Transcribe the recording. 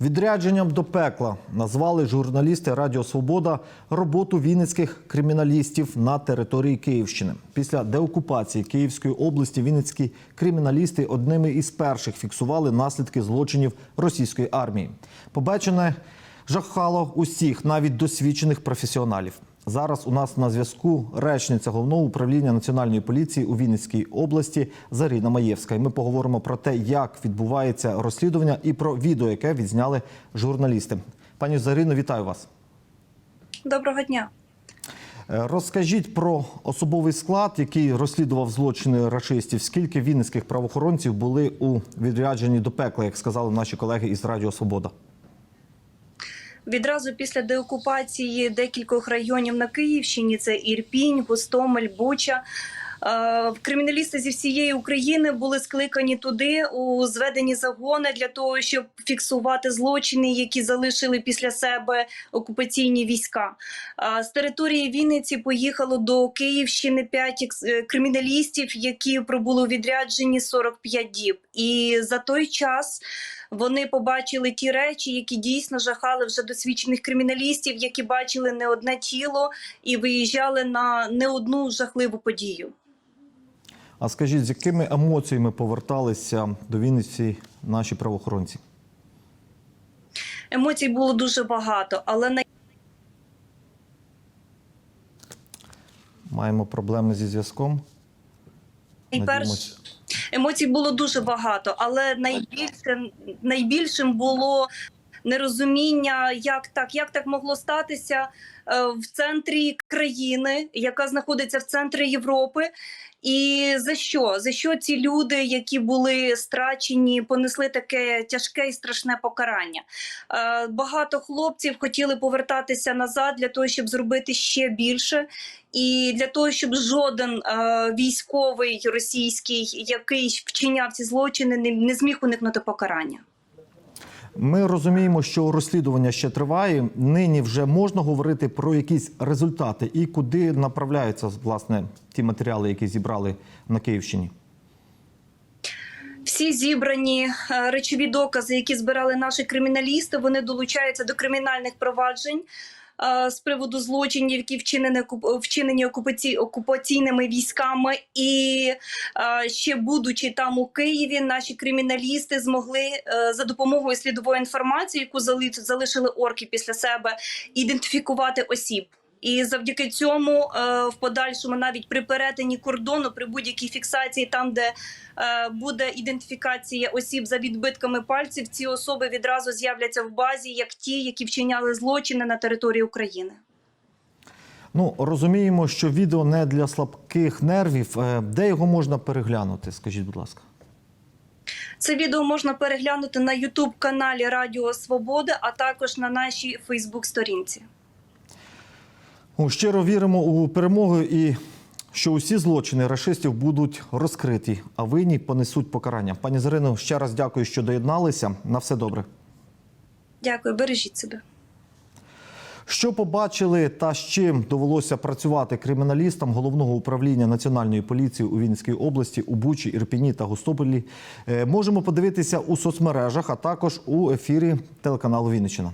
Відрядженням до пекла назвали журналісти Радіо Свобода роботу вінницьких криміналістів на території Київщини. Після деокупації Київської області вінницькі криміналісти одними із перших фіксували наслідки злочинів російської армії. Побачене жахало усіх, навіть досвідчених професіоналів. Зараз у нас на зв'язку речниця головного управління національної поліції у Вінницькій області Зарина Маєвська. І ми поговоримо про те, як відбувається розслідування, і про відео, яке відзняли журналісти. Пані Зарино, вітаю вас. Доброго дня. Е, Розкажіть про особовий склад, який розслідував злочини рашистів. Скільки вінницьких правоохоронців були у відрядженні до пекла, як сказали наші колеги із Радіо Свобода? Відразу після деокупації декількох районів на Київщині це Ірпінь, Гостомель, Буча. е, Криміналісти зі всієї України були скликані туди у зведені загони для того, щоб фіксувати злочини, які залишили після себе окупаційні війська. Е, З території Вінниці поїхало до Київщини 5 криміналістів, які пробули у відрядженні 45 діб. І за той час вони побачили ті речі, які дійсно жахали вже досвідчених криміналістів, які бачили не одне тіло і виїжджали на не одну жахливу подію. А скажіть, з якими емоціями поверталися до Вінниці наші правоохоронці? Емоцій було дуже багато, але най... Маємо проблеми зі зв'язком. найперше. Емоцій було дуже багато, але найбільше найбільшим було нерозуміння, як так, як так могло статися е, в центрі країни, яка знаходиться в центрі Європи. І за що? За що ці люди, які були страчені, понесли таке тяжке і страшне покарання? Е, Багато хлопців хотіли повертатися назад для того, щоб зробити ще більше, і для того, щоб жоден е, військовий російський, який вчиняв ці злочини, не, не зміг уникнути покарання. Ми розуміємо, що розслідування ще триває. Нині вже можна говорити про якісь результати і куди направляються власне ті матеріали, які зібрали на Київщині. Всі зібрані е, речові докази, які збирали наші криміналісти, вони долучаються до кримінальних проваджень. Е, З приводу злочинів, які вчинені вчинені окупаці... окупаційними військами, і е, ще будучи там у Києві, наші криміналісти змогли е, за допомогою слідової інформації, яку залишили орки після себе, ідентифікувати осіб. І завдяки цьому е, в подальшому, навіть при перетині кордону, при будь-якій фіксації, там де е, буде ідентифікація осіб за відбитками пальців, ці особи відразу з'являться в базі як ті, які вчиняли злочини на території України. Ну розуміємо, що відео не для слабких нервів. Е, Де його можна переглянути? Скажіть, будь ласка. Це відео можна переглянути на Ютуб каналі Радіо Свобода, а також на нашій Фейсбук-сторінці. Щиро віримо у перемогу і що усі злочини рашистів будуть розкриті, а винні понесуть покарання. Пані Зарино, ще раз дякую, що доєдналися. На все добре. Дякую, бережіть себе. Що побачили та з чим довелося працювати криміналістам головного управління національної поліції у Вінницькій області у Бучі, Ірпіні та Гостополі, е, можемо подивитися у соцмережах, а також у ефірі телеканалу Вінниччина.